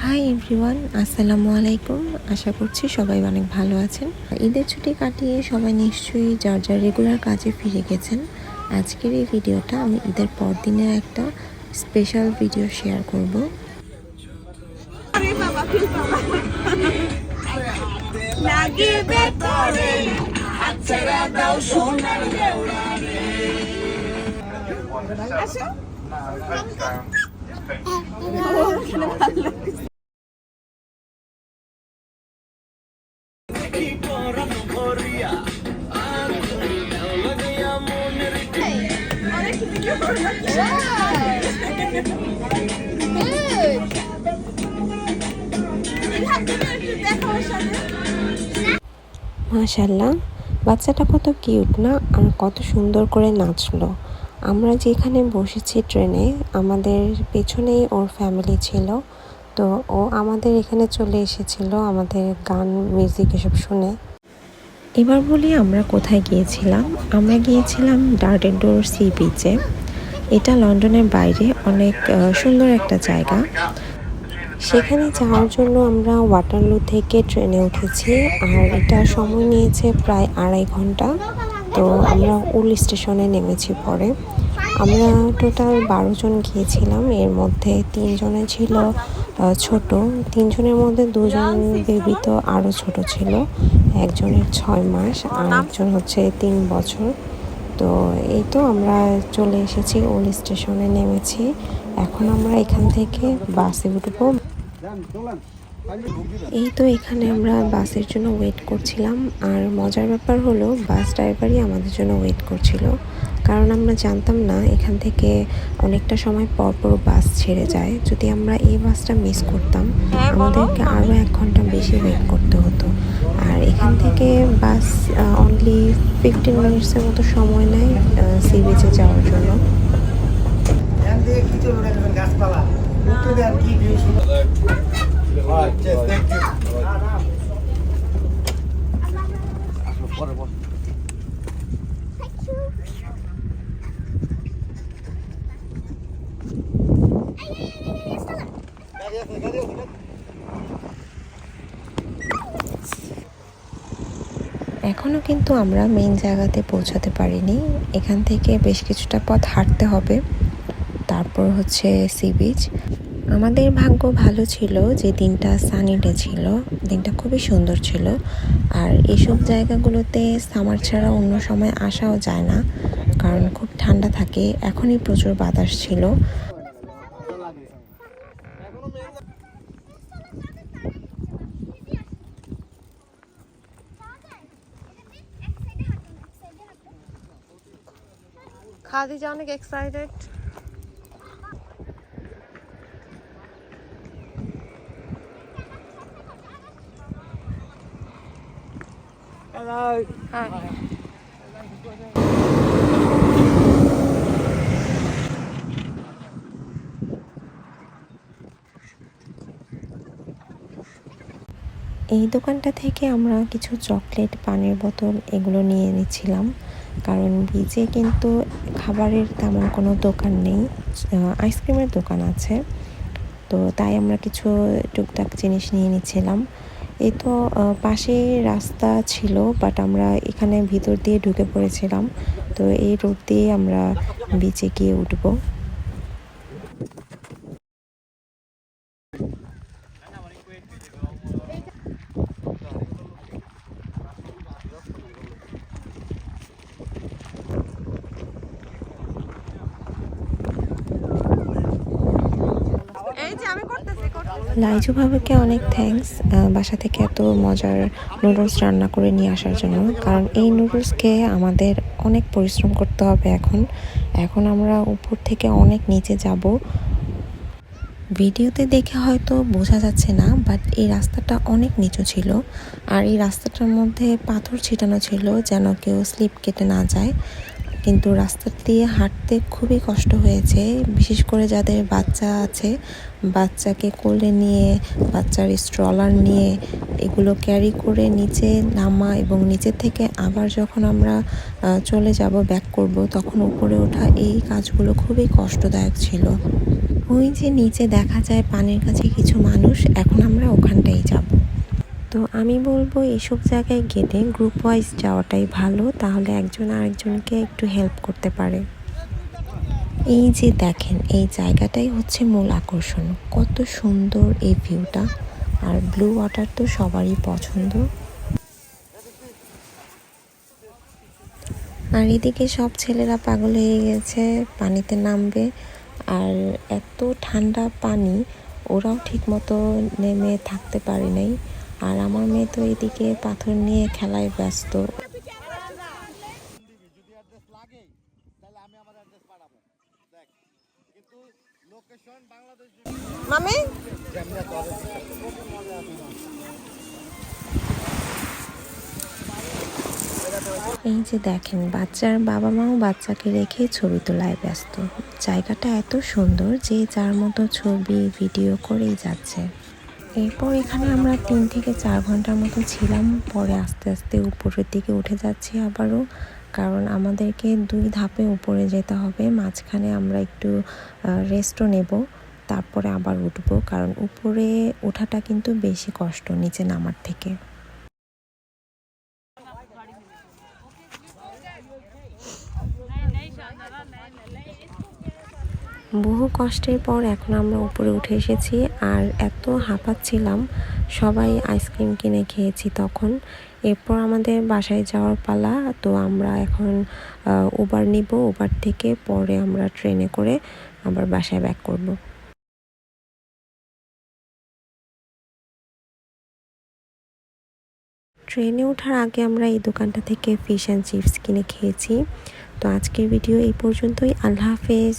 Hi everyone আসসালামু আলাইকুম। আশা করছি সবাই অনেক ভালো আছেন। ঈদের ছুটি কাটিয়ে সবাই নিশ্চয়ই যার যার রেগুলার কাজে ফিরে গেছেন, আজকের এই ভিডিওটা আমি ঈদের পর দিনের একটা স্পেশাল ভিডিও শেয়ার করব। হাতছাড়া দাও সোনার আসো মাশাল্লাহ বাচ্চাটা কত কিউট না? আর কত সুন্দর করে নাচলো। আমরা যেখানে বসেছি ট্রেনে, আমাদের পেছনেই ওর ফ্যামিলি ছিল। তো ও আমাদের এখানে চলে এসেছিল, আমাদের গান মিউজিক এসব শুনে। এবার বলি আমরা কোথায় গিয়েছিলাম। আমরা গিয়েছিলাম ডার্ডেন্ডোর সি বিচে এটা লন্ডনের বাইরে, অনেক সুন্দর একটা জায়গা। সেখানে যাওয়ার জন্য আমরা ওয়াটারলু থেকে ট্রেনে উঠেছি, আর এটা সময় নিয়েছে প্রায় আড়াই ঘণ্টা। তো আমরা উল স্টেশনে নেমেছি পরে। আমরা টোটাল বারো জন গিয়েছিলাম। এর মধ্যে তিনজনে ছিল ছোট। তিনজনের মধ্যে দুজন বেবি তো আরও ছোট ছিল। একজনের ছয় মাস আর একজন হচ্ছে তিন বছর। তো এই তো আমরা চলে এসেছি ওল স্টেশনে নেমেছি। এখন আমরা এখান থেকে বাসে উঠবো। এই তো এখানে আমরা বাসের জন্য ওয়েট করছিলাম। আর মজার ব্যাপার হলো বাস ড্রাইভারই আমাদের জন্য ওয়েট করছিল। কারণ আমরা জানতাম না এখান থেকে অনেকটা সময় পর পর বাস ছেড়ে যায়। যদি আমরা এই বাসটা মিস করতাম আমাদেরকে আরও এক ঘণ্টা বেশি ওয়েট করতে হতো। আর এখান থেকে বাস অনলি ফিফটিন মিনিটসের মতো সময় নেয় সি বিচে যাওয়ার জন্য। গাছপালা ভিউ এখনও কিন্তু আমরা মেইন জায়গাতে পৌঁছাতে পারিনি। এখান থেকে বেশ কিছুটা পথ হাঁটতে হবে। তারপর হচ্ছে সি বিচ আমাদের ভাগ্য ভালো ছিল যে দিনটা সানি ডে ছিল, দিনটা খুবই সুন্দর ছিল। আর এসব জায়গাগুলোতে সামার ছাড়া অন্য সময় আসাও যায় না, কারণ খুব ঠান্ডা থাকে। এখনই প্রচুর বাতাস ছিল। খাদিজা অনেক এক্সাইটেড এই দোকানটা থেকে আমরা কিছু চকলেট পানির বোতল এগুলো নিয়ে নিচ্ছিলাম কারণ বিচে কিন্তু খাবারের তেমন কোনো দোকান নেই আইসক্রিমের দোকান আছে। তো তাই আমরা কিছু টুকটাক জিনিস নিয়ে নিচ্ছিলাম এই তো পাশে রাস্তা ছিল বাট আমরা এখানে ভিতর দিয়ে ঢুকে পড়েছিলাম। তো এই রোড দিয়ে আমরা বিচে গিয়ে উঠবো। লাইজু ভাবিকে অনেক থ্যাঙ্কস বাসা থেকে এত মজার নুডলস রান্না করে নিয়ে আসার জন্য। কারণ এই নুডলসকে আমাদের অনেক পরিশ্রম করতে হবে এখন। এখন আমরা উপর থেকে অনেক নিচে যাব। ভিডিওতে দেখে হয়তো বোঝা যাচ্ছে না বাট এই রাস্তাটা অনেক নিচু ছিল। আর এই রাস্তাটার মধ্যে পাথর ছিটানো ছিল যেন কেউ স্লিপ কেটে না যায়। কিন্তু রাস্তা দিয়ে হাঁটতে খুবই কষ্ট হয়েছে। বিশেষ করে যাদের বাচ্চা আছে, বাচ্চাকে কোলে নিয়ে, বাচ্চার স্ট্রলার নিয়ে এগুলো ক্যারি করে নিচে নামা এবং নিচে থেকে আবার যখন আমরা চলে যাব ব্যাক করব, তখন উপরে ওঠা এই কাজগুলো খুবই কষ্টদায়ক ছিল। ওই যে নিচে দেখা যায় পানির কাছে কিছু মানুষ, এখন আমরা ওখানটাই যাব। তো আমি বলব এসব জায়গায় গেলে গ্রুপ ওয়াইজ যাওয়াটাই ভালো, তাহলে একজন আরেকজনকে একটু হেল্প করতে পারে। এই যে দেখেন, এই জায়গাটাই হচ্ছে মূল আকর্ষণ। কত সুন্দর এই ভিউটা আর ব্লু ওয়াটার তো সবারই পছন্দ। আর এদিকে সব ছেলেরা পাগল হয়ে গেছে, পানিতে নামবে। আর এত ঠান্ডা পানি, ওরাও ঠিকমতো নেমে থাকতে পারে নাই। আর আমার মেয়ে তো এদিকে পাথর নিয়ে খেলায় ব্যস্ত। মামি? এই যে দেখেন বাচ্চার বাবা মাও বাচ্চাকে রেখে ছবি তোলায় ব্যস্ত। জায়গাটা এত সুন্দর যে যার মতো ছবি ভিডিও করেই যাচ্ছে। এরপর এখানে আমরা তিন থেকে চার ঘণ্টার মতো ছিলাম। পরে আস্তে আস্তে উপরের দিকে উঠে যাচ্ছি আবারও। কারণ আমাদেরকে দুই ধাপে উপরে যেতে হবে। মাঝখানে আমরা একটু রেস্টও নেব। তারপরে আবার উঠবো। কারণ উপরে ওঠাটা কিন্তু বেশি কষ্ট নিচে নামার থেকে। বহু কষ্টের পর এখন আমরা উপরে উঠে এসেছি আর এত হাঁপাচ্ছিলাম, সবাই আইসক্রিম কিনে খেয়েছি তখন। এরপর আমাদের বাসায় যাওয়ার পালা, তো আমরা এখন উবার নিব উবার থেকে পরে আমরা ট্রেনে করে আবার বাসায় ব্যাক করব। ট্রেনে ওঠার আগে আমরা এই দোকানটা থেকে ফিশ অ্যান্ড চিপস কিনে খেয়েছি। তো আজকের ভিডিও এই পর্যন্তই। আল্লাহ হাফেজ।